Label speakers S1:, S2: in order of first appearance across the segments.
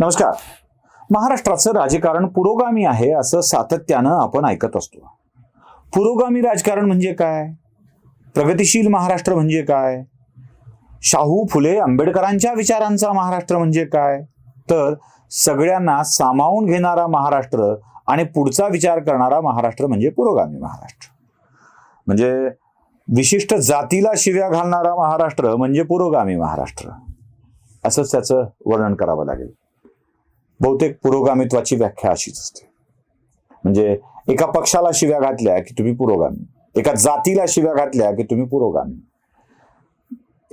S1: नमस्कार. महाराष्ट्राचं राजकारण पुरोगामी आहे असं सातत्यानं आपण ऐकत असतो. पुरोगामी राजकारण म्हणजे काय? प्रगतिशील महाराष्ट्र म्हणजे काय? शाहू फुले आंबेडकरांच्या विचारांचा महाराष्ट्र म्हणजे काय? तर सगळ्यांना सामावून घेणारा महाराष्ट्र आणि पुढचा विचार करणारा महाराष्ट्र म्हणजे पुरोगामी महाराष्ट्र. म्हणजे विशिष्ट जातीला शिव्या घालणारा महाराष्ट्र म्हणजे पुरोगामी महाराष्ट्र. असंच त्याचं वर्णन करावं लागेल. बहुतेक पुरोगामित्वाची व्याख्या अशीच असते. म्हणजे एका पक्षाला शिव्या घातल्या की तुम्ही पुरोगामी. एका जातीला शिव्या घातल्या की तुम्ही पुरोगामी.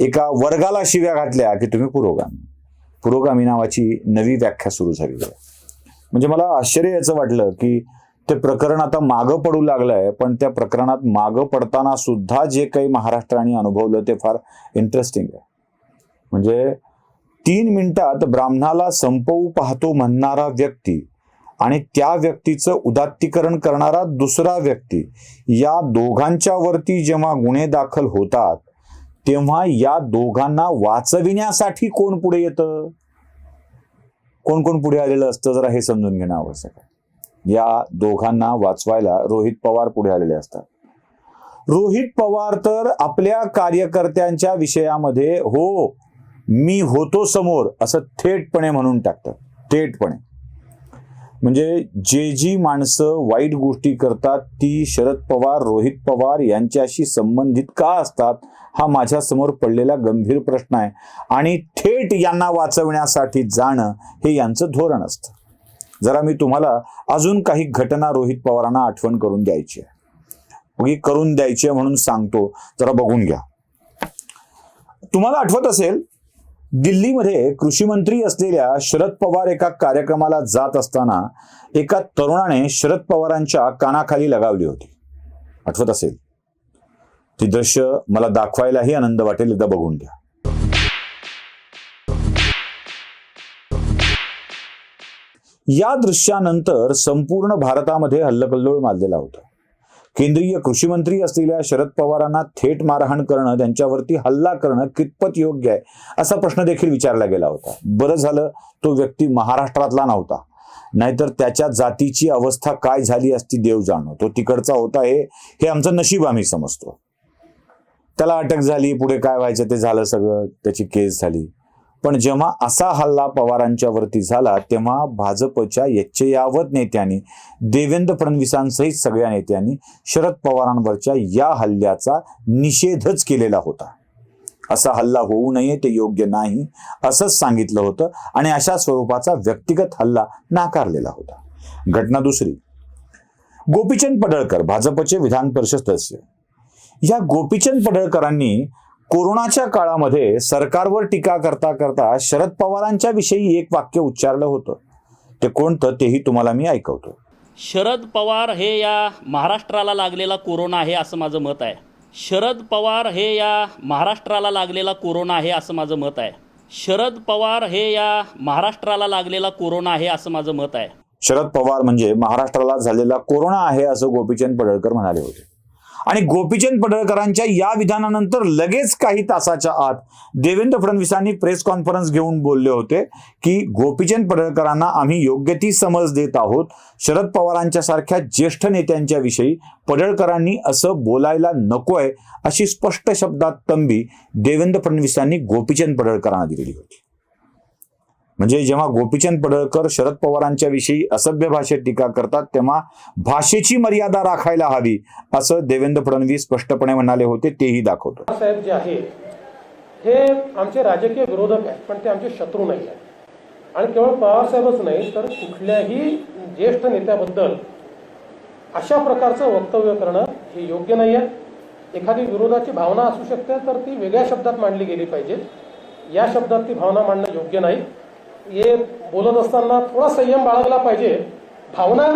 S1: एका वर्गाला शिव्या घातल्या की तुम्ही पुरोगामी. पुरोगामी नावाची नवी व्याख्या सुरू झाली आहे. म्हणजे मला आश्चर्य याचं वाटलं की ते प्रकरण आता मागं पडू लागलंय पण त्या प्रकरणात मागं पडताना सुद्धा जे काही महाराष्ट्राने अनुभवलं ते फार इंटरेस्टिंग आहे. म्हणजे तीन मिनिटात ब्राह्मणाला संपवू पाहतो म्हणणारा व्यक्ती आणि त्या व्यक्तीचं उदात्तीकरण करणारा दुसरा व्यक्ती या दोघांच्या वरती जेव्हा गुन्हे दाखल होतात तेव्हा या दोघांना वाचविण्यासाठी कोण पुढे येतं? कोण कोण पुढे आलेलं असतं? जरा हे समजून घेणं आवश्यक आहे. या दोघांना वाचवायला रोहित पवार पुढे आलेले असतात. रोहित पवार तर आपल्या कार्यकर्त्यांच्या विषयामध्ये हो मी होतो समोर असं थेटपणे म्हणून टाकतात. थेटपणे. म्हणजे जे जी माणसं वाईट गोष्टी करतात ती शरद पवार रोहित पवार यांच्याशी संबंधित का असतात हा माझ्यासमोर पडलेला गंभीर प्रश्न आहे. आणि थेट यांना वाचवण्यासाठी जाणं हे यांचं धोरण असतं. जरा मी तुम्हाला अजून काही घटना रोहित पवारांना आठवण करून द्यायची आहे. करून द्यायची आहे म्हणून सांगतो. जरा बघून घ्या. तुम्हाला आठवत असेल दिल्लीमध्ये कृषी मंत्री असलेल्या शरद पवार एका कार्यक्रमाला जात असताना एका तरुणाने शरद पवारांच्या कानाखाली लगावली होती. आठवत असेल? ती दृश्य मला दाखवायलाही आनंद वाटेल एकदा बघून घ्या. या दृश्यानंतर संपूर्ण भारतामध्ये हल्लकल्लोळ माजलेला होता. केंद्रीय कृषी मंत्री असलेल्या शरद पवारांना थेट मारहाण करणं त्यांच्यावरती हल्ला करणं कितपत योग्य आहे असा प्रश्न देखील विचारला गेला होता. बरं झालं तो व्यक्ती महाराष्ट्रातला नव्हता. नाहीतर त्याच्या जातीची अवस्था काय झाली असती देव जाणं. तो तिकडचा होता हे हे आमचं नशीब आम्ही समजतो. त्याला अटक झाली पुढे काय व्हायचं ते झालं सगळं त्याची केस झाली. पण जेव्हा असा हल्ला पवारांच्या वरती झाला तेव्हा भाजपच्या यच्चयावत नेत्यांनी देवेंद्र फडणवीसांसहित सगळ्या नेत्यांनी शरद पवारांवरच्या या हल्ल्याचा निषेधच केलेला होता. असा हल्ला होऊ नये ते योग्य नाही असंच सांगितलं होतं आणि अशा स्वरूपाचा व्यक्तिगत हल्ला नाकारलेला होता. घटना दुसरी. गोपीचंद पडळकर भाजपचे विधान परिषद सदस्य. या गोपीचंद पडळकरांनी कोरोनाच्या काळामध्ये सरकारवर टीका करता करता शरद पवारांच्या विषयी एक वाक्य उच्चारलं होतं. ते कोणतं तेही तुम्हाला मी ऐकवतो.
S2: शरद पवार हे या महाराष्ट्राला लागलेला कोरोना आहे असं माझं मत आहे. शरद पवार हे या महाराष्ट्राला लागलेला कोरोना आहे असं माझं मत आहे. शरद पवार हे या महाराष्ट्राला लागलेला कोरोना आहे असं माझं मत आहे.
S1: शरद पवार म्हणजे महाराष्ट्राला झालेला कोरोना आहे असं गोपीचंद पडळकर म्हणाले होते. आणि गोपीचंद पडळकरांच्या या विधानानंतर लगेच काही तासाच्या आत देवेंद्र फडणवीसांनी प्रेस कॉन्फरन्स घेऊन बोलले होते की गोपीचंद पडळकरांना आम्ही योग्य ती समज देत आहोत. शरद पवारांच्या सारख्या ज्येष्ठ नेत्यांच्या विषयी पडळकरांनी असं बोलायला नकोय अशी स्पष्ट शब्दात तंबी देवेंद्र फडणवीसांनी गोपीचंद पडळकरांना दिलेली होती. म्हणजे जेव्हा गोपीचंद पडळकर शरद पवारांच्या विषयी असभ्य भाषेत टीका करतात तेव्हा भाषेची मर्यादा राखायला हवी असं देवेंद्र फडणवीस स्पष्टपणे म्हणाले होते तेही दाखवतो.
S3: साहेब जे आहे हे आमचे राजकीय विरोधक आहेत पण ते आमचे शत्रू नाही आहेत. आणि केवळ पवारसाहेबच नाही तर कुठल्याही ज्येष्ठ नेत्याबद्दल अशा प्रकारचं वक्तव्य करणं हे योग्य नाही आहे. एखादी विरोधाची भावना असू शकते तर ती वेगळ्या शब्दात मांडली गेली पाहिजे. या शब्दात ती भावना मांडणं योग्य नाही. हे बोलत असताना थोडा संयम बाळगला पाहिजे. भावना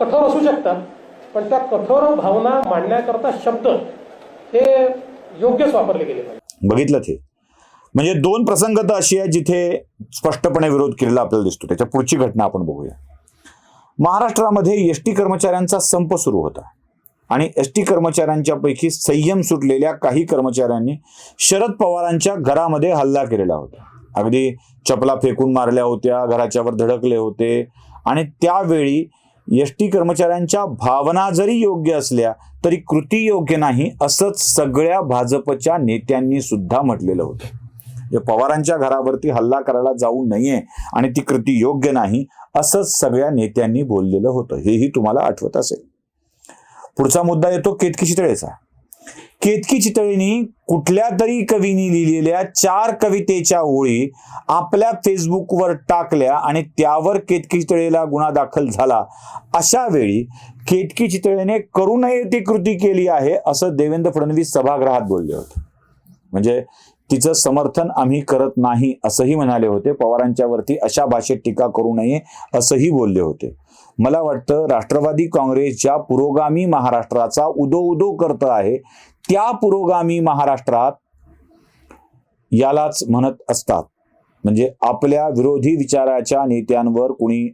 S3: कठोर असू शकतात पण त्या कठोर भावना मांडण्याकरता शब्द हे योग्यच वापरले गेले पाहिजे.
S1: बघितलं ते. म्हणजे दोन प्रसंग तर अशी आहे जिथे स्पष्टपणे विरोध केलेला आपल्याला दिसतो. त्याच्या पुढची घटना आपण बघूया. महाराष्ट्रामध्ये एस टी कर्मचाऱ्यांचा संप सुरू होता. आणि एस टी कर्मचाऱ्यांच्या पैकी संयम सुटलेल्या काही कर्मचाऱ्यांनी शरद पवारांच्या घरामध्ये हल्ला केलेला होता. अगदी चपला फेकून मारल्या होत्या घराच्यावर धडकले होते. आणि त्यावेळी एस टी कर्मचाऱ्यांच्या भावना जरी योग्य असल्या तरी कृती योग्य नाही असंच सगळ्या भाजपच्या नेत्यांनी सुद्धा म्हटलेलं होतं. पवारांच्या घरावरती हल्ला करायला जाऊ नये आणि ती कृती योग्य नाही असंच सगळ्या नेत्यांनी बोललेलं होतं. हेही तुम्हाला आठवत असेल. पुढचा मुद्दा येतो केतकी चितळेचा केतकी चितळीनी कुठल्या तरी कवीनी लिहिलेल्या चार कवितेच्या ओळी आपल्या फेसबुकवर टाकल्या आणि त्यावर केतकी चितळेला गुन्हा दाखल झाला. अशा वेळी केतकी चितळेने करू नये ती कृती केली आहे असं देवेंद्र फडणवीस सभागृहात बोलले होते. म्हणजे तिचं समर्थन आम्ही करत नाही असंही म्हणाले होते. पवारांच्या वरती अशा भाषेत टीका करू नये असंही बोलले होते. मला वाटतं राष्ट्रवादी काँग्रेसच्या पुरोगामी महाराष्ट्राचा उदो उदो करत आहे. त्या पुरोगामी महाराष्ट्रात यालाच म्हणत असतात. म्हणजे आपल्या विरोधी विचाराच्या नेत्यांवर कुणी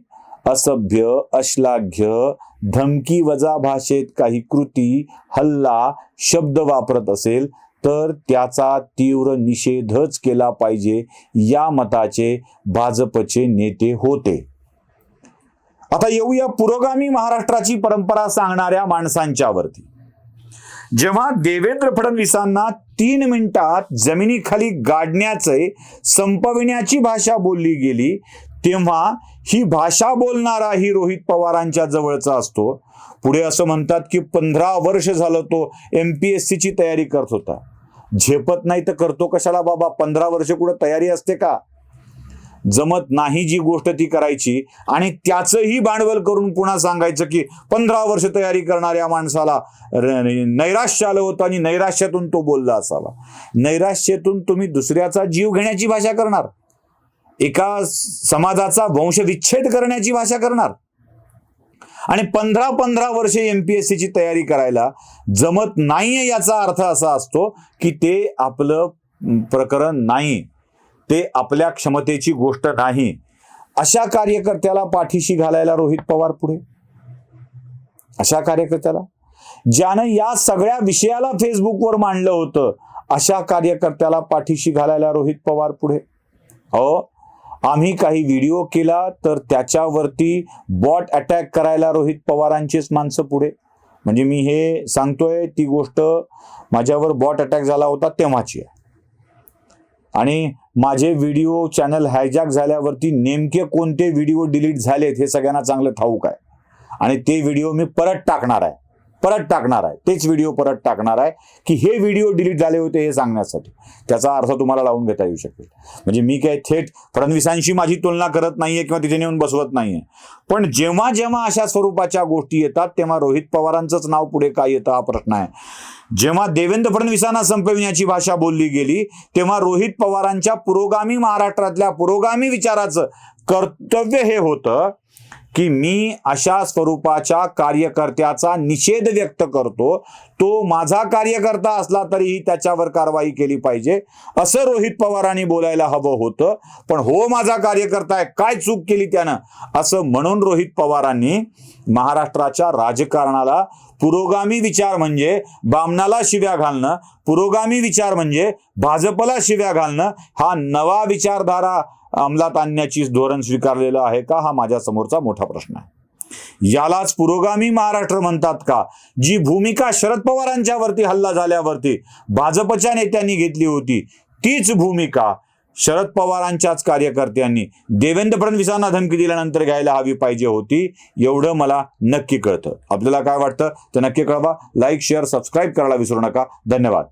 S1: असभ्य अश्लाघ्य धमकी वजा भाषेत काही कृती हल्ला शब्द वापरत असेल तर त्याचा तीव्र निषेधच केला पाहिजे या मताचे भाजपचे नेते होते. आता येऊया पुरोगामी महाराष्ट्राची परंपरा सांगणाऱ्या माणसांच्यावरती जेव्हा देवेंद्र फडणवीसांना तीन मिनिटात जमिनीखाली गाडण्याचे संपविण्याची भाषा बोलली गेली तेव्हा ही भाषा बोलणारा ही रोहित पवारांच्या जवळचा असतो. पुढे असं म्हणतात की पंधरा वर्ष झालं तो एम पी एस सीची तयारी करत होता. झेपत नाही तर करतो कशाला बाबा? पंधरा वर्ष कुठं तयारी असते का? जमत नाही जी गोष्ट ती करायची. आणि त्याचंही भांडवल करून पुन्हा सांगायचं की पंधरा वर्ष तयारी करणाऱ्या माणसाला नैराश्य आलं होतं आणि नैराश्यातून तो बोलला असावा. नैराश्यातून तुम्ही दुसऱ्याचा जीव घेण्याची भाषा करणार. एका समाजाचा वंशविच्छेद करण्याची भाषा करणार. आणि पंधरा पंधरा वर्षे एमपीएससी ची तयारी करायला जमत नाहीये याचा अर्थ असा असतो की ते आपलं प्रकरण नाही. ते आपल्या क्षमतेची गोष्ट नाही. अशा कार्यकर्त्याला पाठीशी घालायला रोहित पवार पुढे? अशा कार्यकर्त्याला? ज्यानं या सगळ्या विषयाला फेसबुकवर मांडलं होतं अशा कार्यकर्त्याला पाठीशी घालायला रोहित पवार पुढे? हो आम्ही काही व्हिडिओ केला तर त्याच्यावरती बॉट अटॅक करायला रोहित पवारांचीच माणसं पुढे. म्हणजे मी हे सांगतोय ती गोष्ट माझ्यावर बॉट अटॅक झाला होता तेव्हाची आहे. आणि माझे व्हिडिओ चॅनल हायजॅक झाल्यावरती नेमके कोणते व्हिडिओ डिलीट झालेत हे सगळ्यांना चांगलं ठाऊक आहे. आणि ते व्हिडिओ मी परत टाकणार आहे. परत टाकणार आहे. तेच व्हिडिओ परत टाकणार आहे की हे व्हिडिओ डिलीट झाले होते हे सांगण्यासाठी. त्याचा अर्थ तुम्हाला लावून घेता येऊ शकेल. म्हणजे मी काय थेट फडणवीसांशी माझी तुलना करत नाहीये किंवा तिथे नेऊन बसवत नाहीये. पण जेव्हा जेव्हा अशा स्वरूपाच्या गोष्टी येतात तेव्हा रोहित पवारांचंच नाव पुढे काय येतं हा प्रश्न आहे. जेव्हा देवेंद्र फडणवीसांना संपविण्याची भाषा बोलली गेली तेव्हा रोहित पवारांच्या पुरोगामी महाराष्ट्रातल्या पुरोगामी विचाराचं कर्तव्य हे होतं की मी अशा स्वरूपाच्या कार्यकर्त्याचा निषेध व्यक्त करतो. तो माझा कार्यकर्ता असला तरीही त्याच्यावर कारवाई केली पाहिजे. असं रोहित पवारांनी बोलायला हवं होतं. पण हो माझा कार्यकर्ता आहे. काय चूक केली त्यानं? असं म्हणून रोहित पवारांनी महाराष्ट्राच्या राजकारणाला पुरोगामी विचार म्हणजे बामणाला शिव्या घालणं पुरोगामी विचार म्हणजे भाजपला शिव्या घालणं हा नवा विचारधारा अंमलात आणण्याची धोरण स्वीकारलेलं आहे का? हा माझ्या समोरचा मोठा प्रश्न आहे. यालाच पुरोगामी महाराष्ट्र म्हणतात का? जी भूमिका शरद पवारांच्यावरती हल्ला झाल्यावरती भाजपच्या नेत्यांनी घेतली होती तीच भूमिका शरद पवारांच्याच कार्यकर्त्यांनी देवेंद्र फडणवीसांना धमकी दिल्यानंतर घ्यायला हवी पाहिजे होती एवढं मला नक्की कळतं. आपल्याला काय वाटतं? तर नक्की कळवा. लाईक शेअर सबस्क्राईब करायला विसरू नका. धन्यवाद.